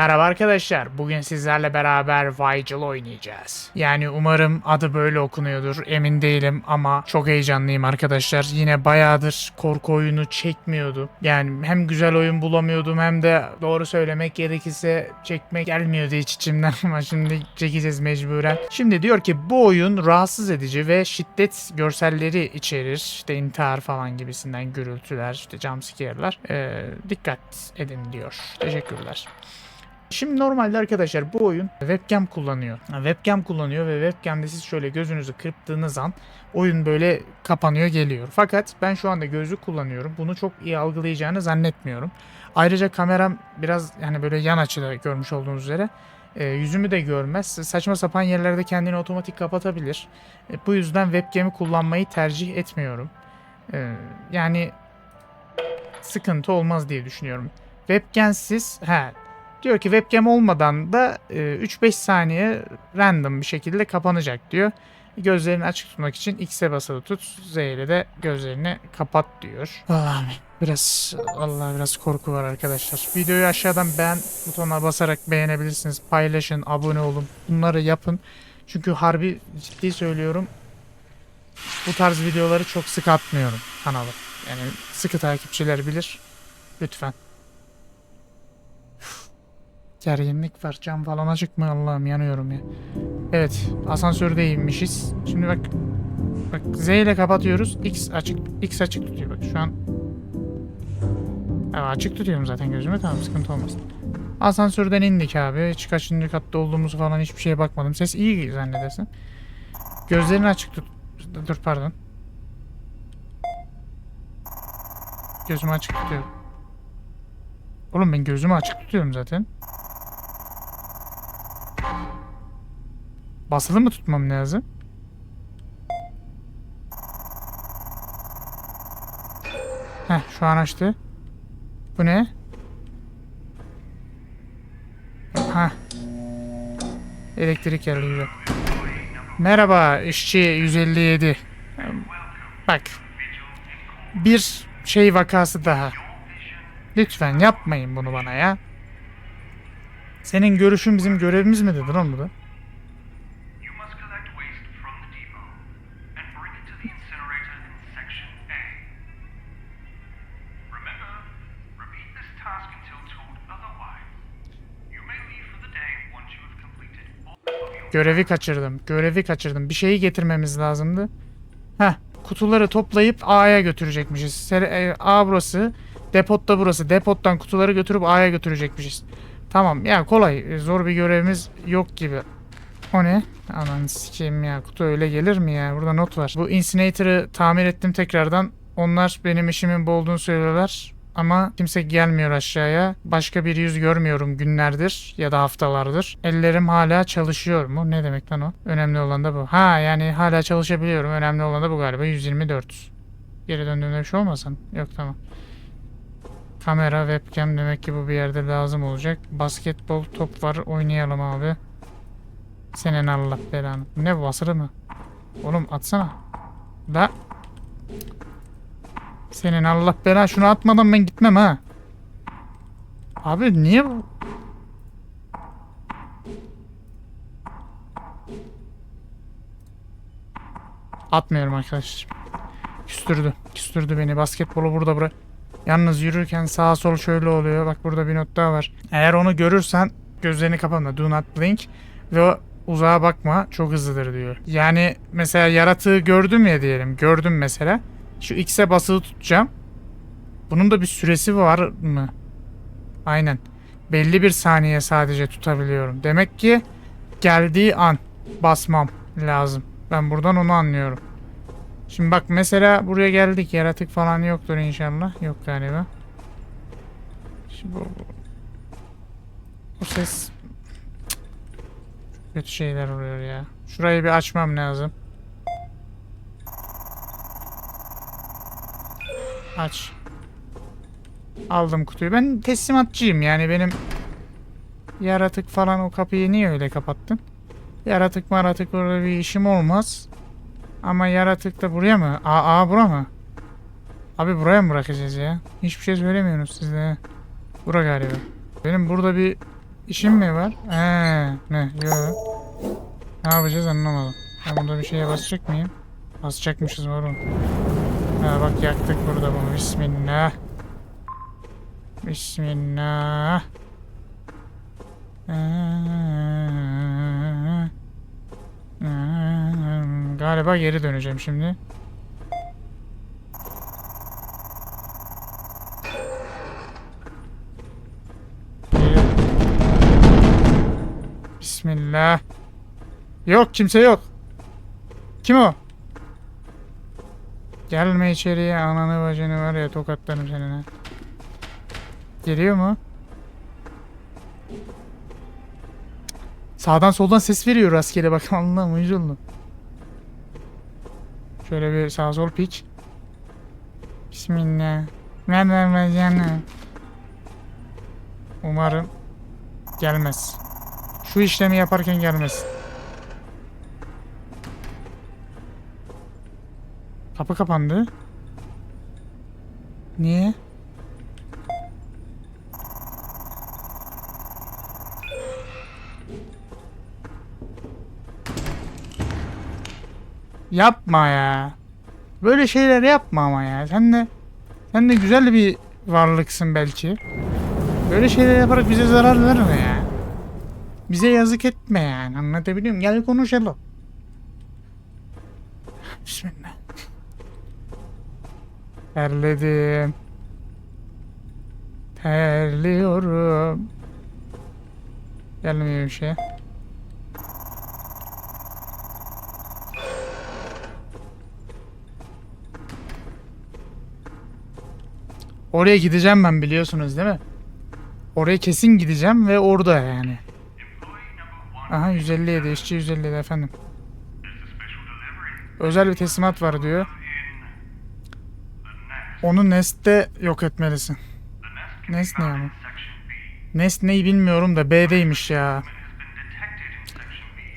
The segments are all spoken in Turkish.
Merhaba arkadaşlar. Bugün sizlerle beraber Vigil oynayacağız. Yani umarım adı böyle okunuyordur. Emin değilim ama çok heyecanlıyım arkadaşlar. Yine bayağıdır korku oyunu çekmiyordu. Yani hem güzel oyun bulamıyordum hem de doğru söylemek gerekirse çekmek gelmiyordu hiç içimden ama şimdi çekeceğiz mecburen. Şimdi diyor ki bu oyun rahatsız edici ve şiddet görselleri içerir. İşte intihar falan gibisinden gürültüler, işte jumpscare'lar. Ee, dikkat edin diyor. Teşekkürler. Şimdi normalde arkadaşlar bu oyun webcam kullanıyor. Webcam kullanıyor ve webcamde siz şöyle gözünüzü kırptığınız an oyun böyle kapanıyor geliyor. Fakat ben şu anda gözlük kullanıyorum. Bunu çok iyi algılayacağını zannetmiyorum. Ayrıca kameram biraz yani böyle yan açıda görmüş olduğunuz üzere e, yüzümü de görmez. Saçma sapan yerlerde kendini otomatik kapatabilir. E, bu yüzden webcam'i kullanmayı tercih etmiyorum. E, yani sıkıntı olmaz diye düşünüyorum. Webcam'siz he Diyor ki webcam olmadan da e, 3-5 saniye random bir şekilde kapanacak diyor. Gözlerini açık tutmak için X'e basılı tut, Z ile de gözlerini kapat diyor. Allah'ım biraz Allah biraz korku var arkadaşlar. Videoyu aşağıdan beğen butonuna basarak beğenebilirsiniz. Paylaşın, abone olun. Bunları yapın. Çünkü harbi ciddi söylüyorum. Bu tarz videoları çok sık atmıyorum kanala. Yani sıkı takipçiler bilir. Lütfen. Gerginlik var. Cam falan açık mı? Allah'ım yanıyorum ya. Evet. Asansördeymişiz. Şimdi bak. Bak Z ile kapatıyoruz. X açık. X açık tutuyor. Bak şu an. Evet, açık tutuyorum zaten gözüme. Tamam sıkıntı olmaz. Asansörden indik abi. Hiç kaçıncı katta olduğumuzu falan hiçbir şeye bakmadım. Ses iyi zannedersin. Gözlerini açık tut. Dur pardon. Gözümü açık tutuyorum. Oğlum ben gözümü açık tutuyorum zaten. Basılı mı tutmam lazım? Heh şu an açtı. Bu ne? Ha. Elektrik yerliyor. Merhaba işçi 157. Bak. Bir şey vakası daha. Lütfen yapmayın bunu bana ya. Senin görüşün bizim görevimiz mi dedin oğlum bu da? Görevi kaçırdım. Görevi kaçırdım. Bir şeyi getirmemiz lazımdı. Heh. Kutuları toplayıp A'ya götürecekmişiz. E, A burası. Depot da burası. Depottan kutuları götürüp A'ya götürecekmişiz. Tamam ya kolay. E, Zor bir görevimiz yok gibi. O ne? Aman sikeyim ya. Kutu öyle gelir mi ya? Burada not var. Bu Incinerator'ı tamir ettim tekrardan. Onlar benim işimin bu olduğunu söylüyorlar. Ama kimse gelmiyor aşağıya. Başka bir yüz görmüyorum günlerdir ya da haftalardır. Ellerim hala çalışıyor mu? Ne demek lan o? Önemli olan da bu. Ha yani hala çalışabiliyorum. Önemli olan da bu galiba. 124. Geri döndüğümde bir şey olmasın? Yok tamam. Kamera, webcam demek ki bu bir yerde lazım olacak. Basketbol top var. Oynayalım abi. Senin Allah belanı. Ne bu basırı mı? Oğlum atsana. Da. Senin Allah belanı. Şunu atmadan ben gitmem ha. Abi niye bu? Atmıyorum arkadaşlar. Küstürdü. Küstürdü beni. Basketbolu burada bırak. Yalnız yürürken sağa sol şöyle oluyor. Bak burada bir not daha var. Eğer onu görürsen gözlerini kapatma. Do not blink. Ve uzağa bakma. Çok hızlıdır diyor. Yani mesela yaratığı gördüm ya diyelim. Gördüm mesela. Şu X'e basılı tutacağım. Bunun da bir süresi var mı? Aynen. Belli bir saniye sadece tutabiliyorum. Demek ki geldiği an basmam lazım. Ben buradan onu anlıyorum. Şimdi bak mesela buraya geldik. Yaratık falan yoktur inşallah. Yok galiba. Şimdi bu, bu, bu ses Cık. kötü şeyler oluyor ya. Şurayı bir açmam lazım. Aç. Aldım kutuyu. Ben teslimatçıyım yani benim yaratık falan o kapıyı niye öyle kapattın? Yaratık maratık orada bir işim olmaz. Ama yaratık da buraya mı? Aa, aa bura mı? Abi buraya mı bırakacağız ya? Hiçbir şey söylemiyorsunuz siz de. Bura galiba. Benim burada bir işim mi var? He, ne? Yok. Ne yapacağız anlamadım. Ben burada bir şeye basacak mıyım? Basacakmışız oğlum. Ha bak yaktık burada bunu. Bismillah. Bismillah. Galiba geri döneceğim şimdi. Bismillah. Yok kimse yok. Kim o? Gelme içeriye ananı bacını var ya tokatlarım seninle. Geliyor mu? Sağdan soldan ses veriyor rastgele bak Allah'ım uyuz oldum. Şöyle bir sağ sol pik. Bismillah. Ver ver ver canım. Umarım gelmez. Şu işlemi yaparken gelmez. Kapı kapandı. Niye? Yapma ya. Böyle şeyler yapma ama ya. Sen de sen de güzel bir varlıksın belki. Böyle şeyler yaparak bize zarar verme ya. Bize yazık etme yani. Anlatabiliyor muyum? Gel konuşalım. Bismillah. Terledim. Terliyorum. Gelmiyor bir şey. Oraya gideceğim ben biliyorsunuz değil mi? Oraya kesin gideceğim ve orada yani. Aha 157 işçi 157 efendim. Özel bir teslimat var diyor. Onu Nest'te yok etmelisin. Nest ne yani? Nest neyi bilmiyorum da B'deymiş ya.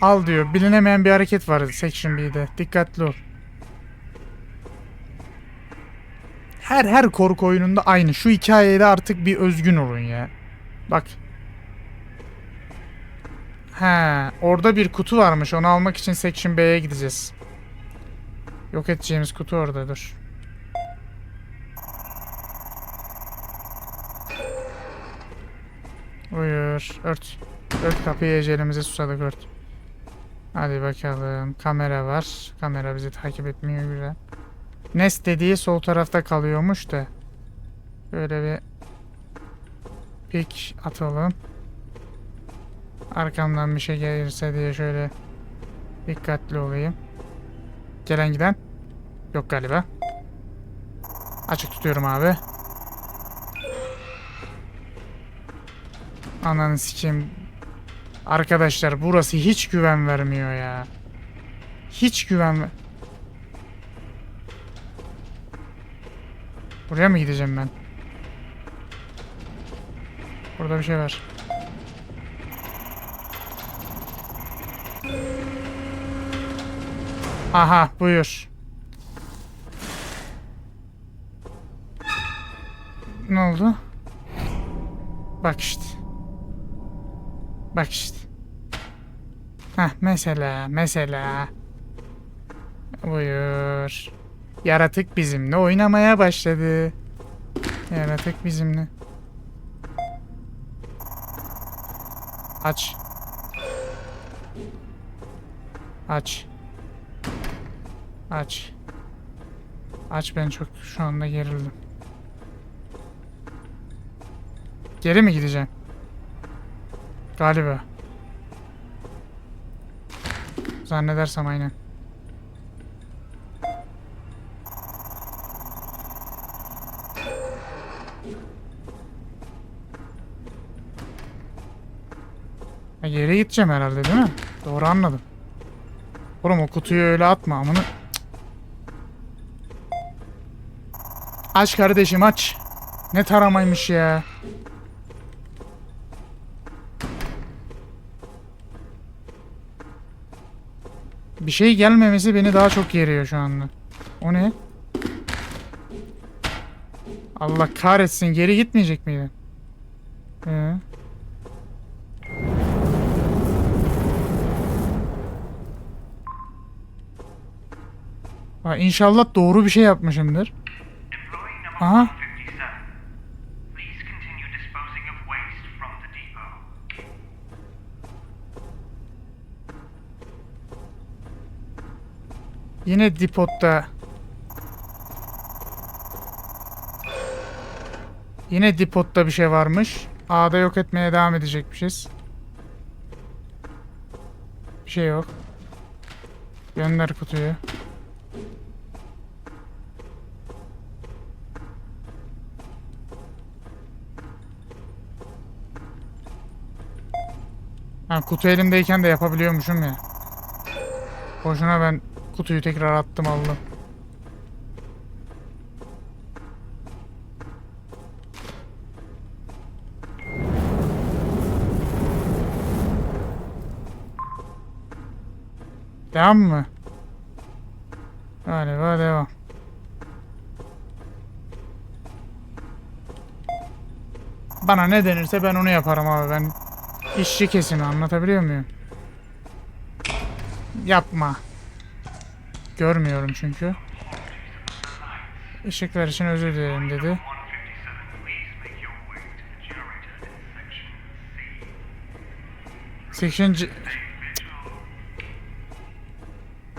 Al diyor. Bilinemeyen bir hareket var Section B'de. Dikkatli ol. Her her korku oyununda aynı. Şu hikayede artık bir özgün olun ya. Bak. He, orada bir kutu varmış. Onu almak için Section B'ye gideceğiz. Yok edeceğimiz kutu orada dur. Buyur. Ört. Ört kapıyı ecelimize susadık ört. Hadi bakalım. Kamera var. Kamera bizi takip etmiyor güzel. Nest dediği sol tarafta kalıyormuş da. Böyle bir pik atalım. Arkamdan bir şey gelirse diye şöyle dikkatli olayım. Gelen giden yok galiba. Açık tutuyorum abi. Ananı sikeyim. Arkadaşlar burası hiç güven vermiyor ya. Hiç güven ver- Buraya mı gideceğim ben? Burada bir şey var. Aha buyur. Ne oldu? Bak işte. Bak işte. Heh mesela mesela. Buyur. Yaratık bizimle oynamaya başladı. Yaratık bizimle. Aç. Aç. Aç. Aç ben çok şu anda gerildim. Geri mi gideceğim? Galiba. Zannedersem aynen. Ha, geri gideceğim herhalde değil mi? Doğru anladım. Oğlum o kutuyu öyle atma amını. Aç kardeşim aç. Ne taramaymış ya. şey gelmemesi beni daha çok yeriyor şu anda. O ne? Allah kahretsin geri gitmeyecek miydi? Ee. Ha, inşallah doğru bir şey yapmışımdır. Aha. Yine dipotta. Yine dipotta bir şey varmış. A'da yok etmeye devam edecekmişiz. Bir şey yok. Gönder kutuyu. Ha, kutu elimdeyken de yapabiliyormuşum ya. Boşuna ben kutuyu tekrar attım aldım. Devam mı? Galiba devam. Bana ne denirse ben onu yaparım abi ben. İşçi kesimi anlatabiliyor muyum? Yapma. Görmüyorum çünkü. Işıklar için özür dilerim dedi. 157, please make your way to the generator in section C.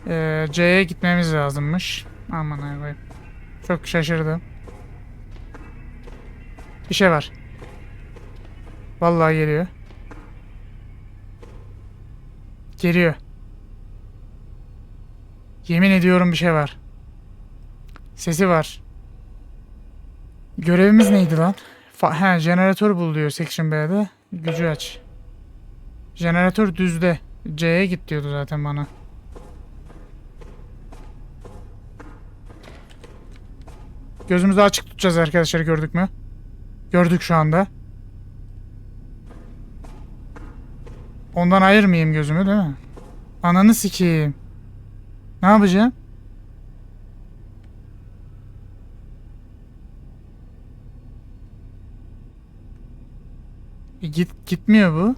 Ee, C'ye gitmemiz lazımmış. Aman ha koyayım. Çok şaşırdım. Bir şey var. Vallahi geliyor. Geliyor. Yemin ediyorum bir şey var. Sesi var. Görevimiz neydi lan? Fa he, jeneratör bul diyor Section B'de. Gücü aç. Jeneratör düzde. C'ye git diyordu zaten bana. Gözümüzü açık tutacağız arkadaşlar gördük mü? Gördük şu anda. Ondan ayırmayayım gözümü değil mi? Ananı sikeyim. Ne yapacağım? E git gitmiyor bu.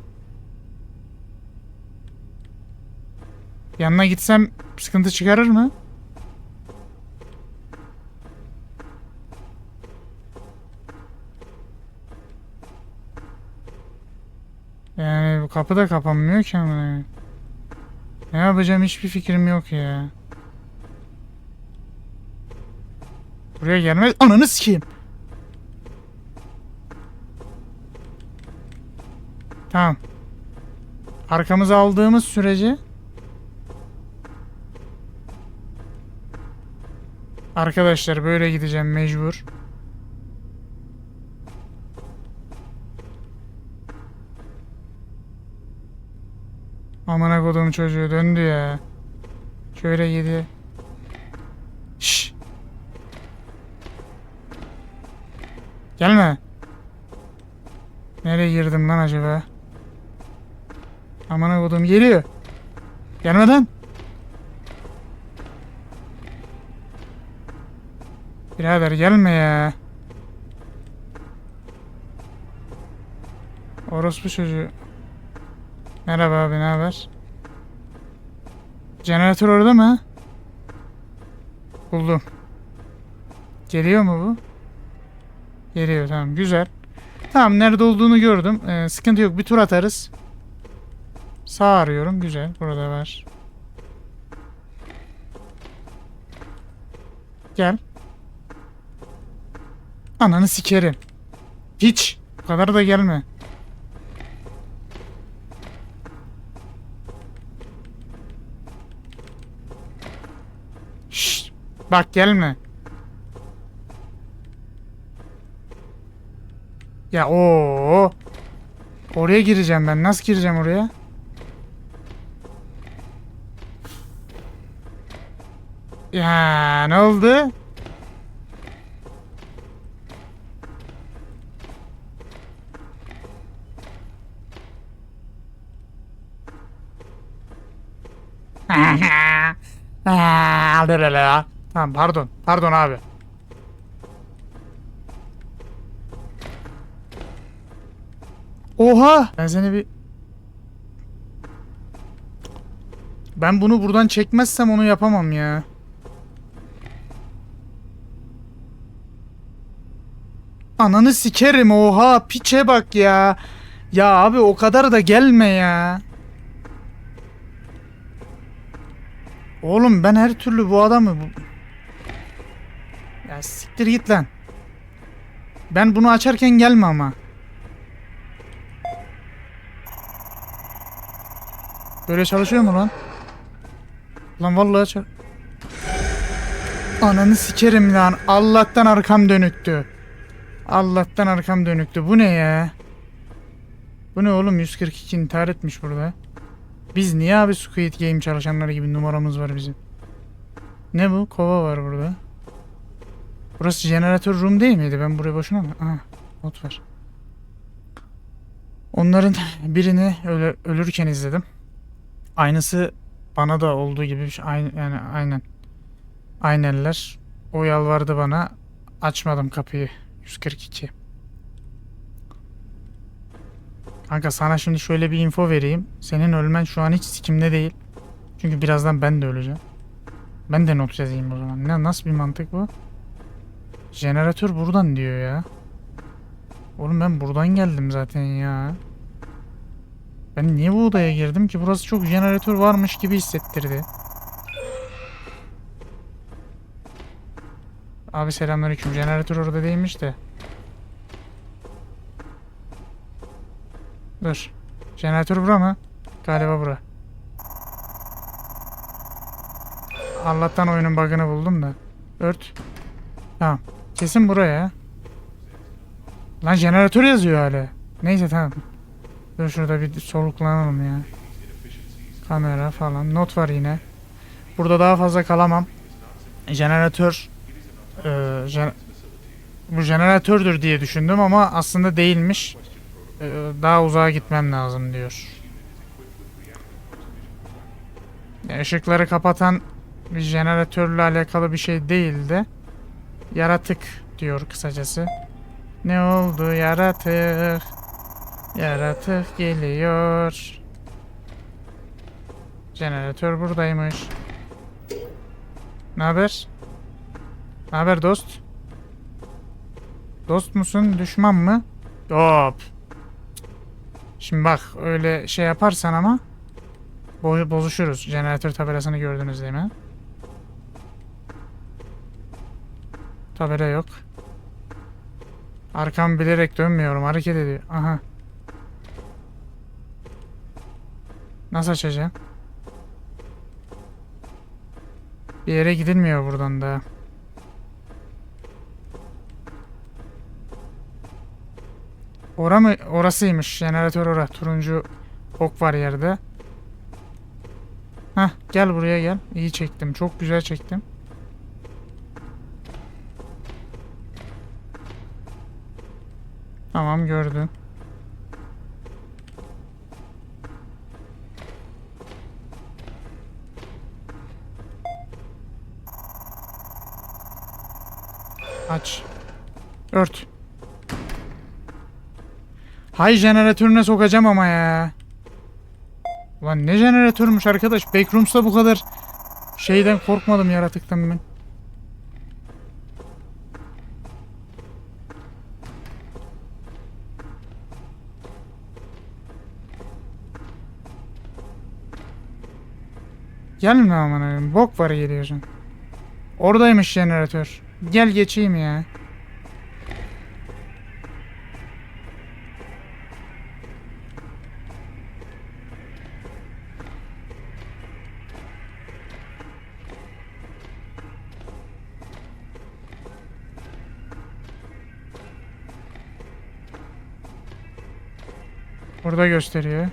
Yanına gitsem sıkıntı çıkarır mı? Yani bu kapı da kapanmıyor ki ama. Ne yapacağım hiçbir fikrim yok ya. Buraya gelmez. Ananı sikeyim. Tamam. Arkamıza aldığımız sürece Arkadaşlar böyle gideceğim mecbur. Amına kodum çocuğu döndü ya. Şöyle yedi. Şş. Gelme. Nereye girdim lan acaba? Amına kodum geliyor. Gelmeden. Birader gelme ya. Orospu çocuğu. Merhaba abi ne haber? Jeneratör orada mı? Buldum. Geliyor mu bu? Geliyor tamam güzel. Tamam nerede olduğunu gördüm. Ee, sıkıntı yok bir tur atarız. Sağ arıyorum güzel burada var. Gel. Ananı sikerim. Hiç. Bu kadar da gelme. Bak gelme. Ya o Oraya gireceğim ben. Nasıl gireceğim oraya? Ya ne oldu? Tamam pardon. Pardon abi. Oha! Ben seni bir... Ben bunu buradan çekmezsem onu yapamam ya. Ananı sikerim oha piçe bak ya. Ya abi o kadar da gelme ya. Oğlum ben her türlü bu adamı... bu. Ya siktir git lan. Ben bunu açarken gelme ama. Böyle çalışıyor mu lan? Lan vallahi açar. Ananı sikerim lan. Allah'tan arkam dönüktü. Allah'tan arkam dönüktü. Bu ne ya? Bu ne oğlum 142 intihar etmiş burada. Biz niye abi Squid Game çalışanları gibi numaramız var bizim? Ne bu? Kova var burada. Burası jeneratör room değil miydi? Ben buraya boşuna mı? Aha not var. Onların birini ölü- ölürken izledim. Aynısı bana da olduğu gibi şey. Aynı, yani aynen. Aynenler. O yalvardı bana. Açmadım kapıyı. 142. Kanka sana şimdi şöyle bir info vereyim. Senin ölmen şu an hiç sikimde değil. Çünkü birazdan ben de öleceğim. Ben de not yazayım o zaman. Ne, nasıl bir mantık bu? Jeneratör buradan diyor ya. Oğlum ben buradan geldim zaten ya. Ben niye bu odaya girdim ki? Burası çok jeneratör varmış gibi hissettirdi. Abi selamünaleyküm. Jeneratör orada değilmiş de. Dur. Jeneratör bura mı? Galiba bura. Allah'tan oyunun bug'ını buldum da. Ört. Tamam. Kesin buraya. Lan jeneratör yazıyor hala. Neyse tamam. Dur şurada bir soluklanalım ya. Kamera falan. Not var yine. Burada daha fazla kalamam. Jeneratör eee, jen- bu jeneratördür diye düşündüm ama aslında değilmiş. Eee, daha uzağa gitmem lazım diyor. Işıkları kapatan bir jeneratörle alakalı bir şey değildi. Yaratık diyor kısacası. Ne oldu yaratık? Yaratık geliyor. Jeneratör buradaymış. Ne haber? Ne haber dost? Dost musun, düşman mı? Hop. Şimdi bak öyle şey yaparsan ama bo- bozuşuruz. Jeneratör tabelasını gördünüz değil mi? Tabela yok. Arkam bilerek dönmüyorum. Hareket ediyor. Aha. Nasıl açacağım? Bir yere gidilmiyor buradan da. Ora mı? Orasıymış. Jeneratör ora. Turuncu ok var yerde. Hah gel buraya gel. İyi çektim. Çok güzel çektim. Tamam gördüm. Aç. Ört. Hay jeneratörüne sokacağım ama ya. Ulan ne jeneratörmüş arkadaş. Backrooms'ta bu kadar şeyden korkmadım yaratıktan ben. Gelme aman abim. Bok var geliyorsun. Oradaymış jeneratör. Gel geçeyim ya. Burada gösteriyor.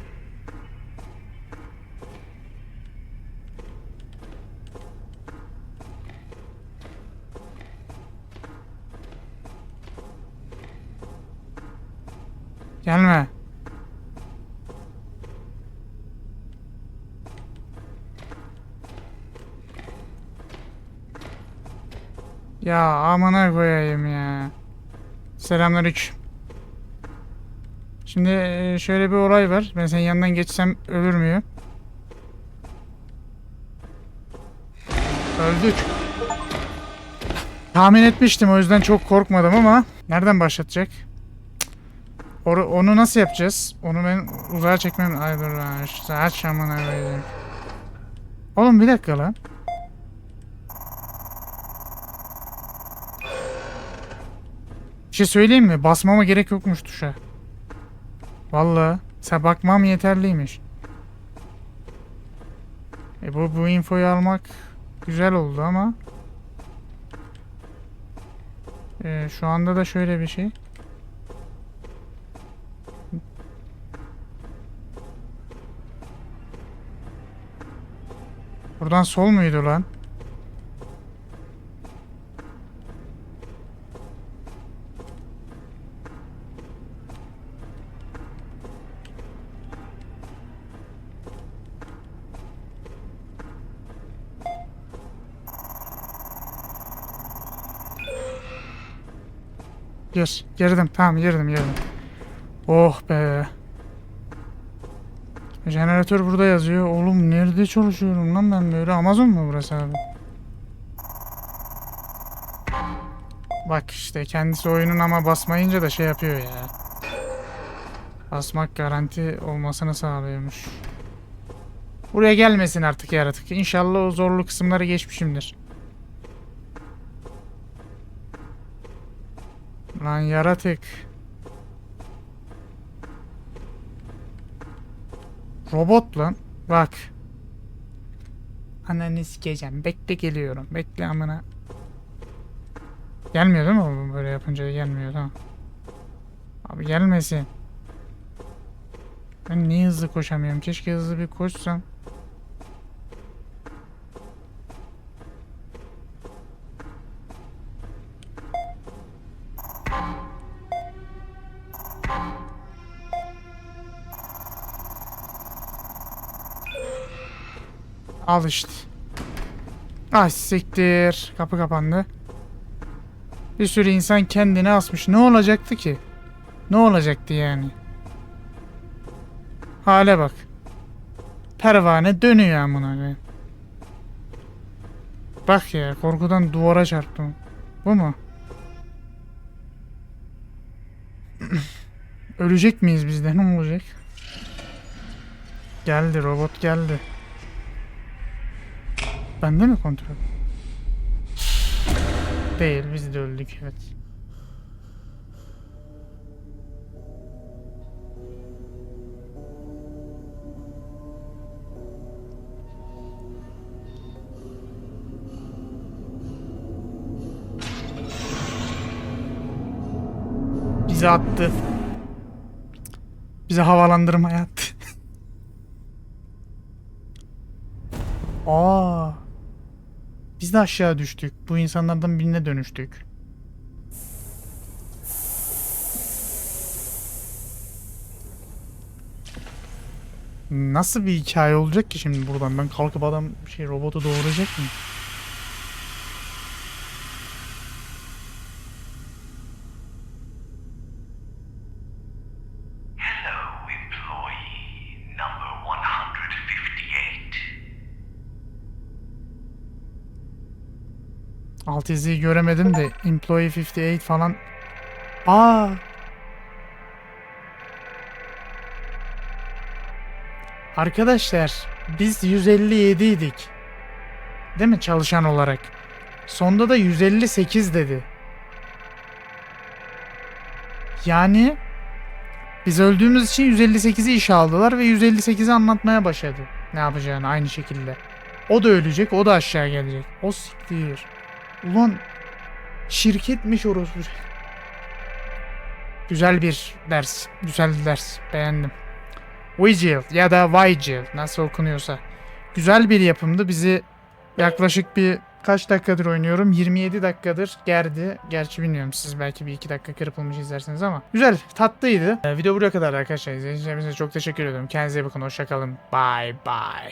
Ya amına koyayım ya. Selamünaleyküm. Şimdi e, şöyle bir olay var. Ben senin yanından geçsem ölür müyüm? Öldük. Tahmin etmiştim o yüzden çok korkmadım ama nereden başlatacak? Or- onu nasıl yapacağız? Onu ben uzağa çekmem. Ay dur lan işte aç amına koyayım. Oğlum bir dakika lan. Bir şey söyleyeyim mi? Basmama gerek yokmuş tuşa. Vallahi sen bakmam yeterliymiş. E bu bu infoyu almak güzel oldu ama e, şu anda da şöyle bir şey. Buradan sol muydu lan? Gir. Girdim. Tamam girdim girdim. Oh be. Jeneratör burada yazıyor. Oğlum nerede çalışıyorum lan ben böyle? Amazon mu burası abi? Bak işte kendisi oyunun ama basmayınca da şey yapıyor ya. Basmak garanti olmasını sağlıyormuş. Buraya gelmesin artık yaratık. İnşallah o zorlu kısımları geçmişimdir. Lan yaratık. Robot lan. Bak. Ananı sikeceğim. Bekle geliyorum. Bekle amına. Gelmiyor değil mi böyle yapınca gelmiyor tamam. Abi gelmesin. Ben niye hızlı koşamıyorum? Keşke hızlı bir koşsam. Al işte. Ah siktir. Kapı kapandı. Bir sürü insan kendini asmış. Ne olacaktı ki? Ne olacaktı yani? Hale bak. Pervane dönüyor amına. Bak ya korkudan duvara çarptım. Bu mu? Ölecek miyiz biz de ne olacak? Geldi robot geldi. Bende mi kontrol? Değil biz de öldük evet. Bizi attı. Bizi havalandırmaya attı. Aa. Biz de aşağı düştük. Bu insanlardan birine dönüştük. Nasıl bir hikaye olacak ki şimdi buradan? Ben kalkıp adam şey robotu doğuracak mı? Hello, employee number 158. Alt yazıyı göremedim de Employee 58 falan. Aa. Arkadaşlar biz 157 idik. Değil mi çalışan olarak? Sonda da 158 dedi. Yani biz öldüğümüz için 158'i işe aldılar ve 158'i anlatmaya başladı. Ne yapacağını aynı şekilde. O da ölecek, o da aşağı gelecek. O siktir. Ulan şirketmiş orospu. Güzel bir ders. Güzel bir ders. Beğendim. Vigil ya da Vigil nasıl okunuyorsa. Güzel bir yapımdı. Bizi yaklaşık bir kaç dakikadır oynuyorum? 27 dakikadır gerdi. Gerçi bilmiyorum siz belki bir iki dakika kırpılmış izlersiniz ama. Güzel tatlıydı. Ee, video buraya kadar arkadaşlar. Hepinize çok teşekkür ediyorum. Kendinize iyi bakın. Hoşçakalın. Bye bye.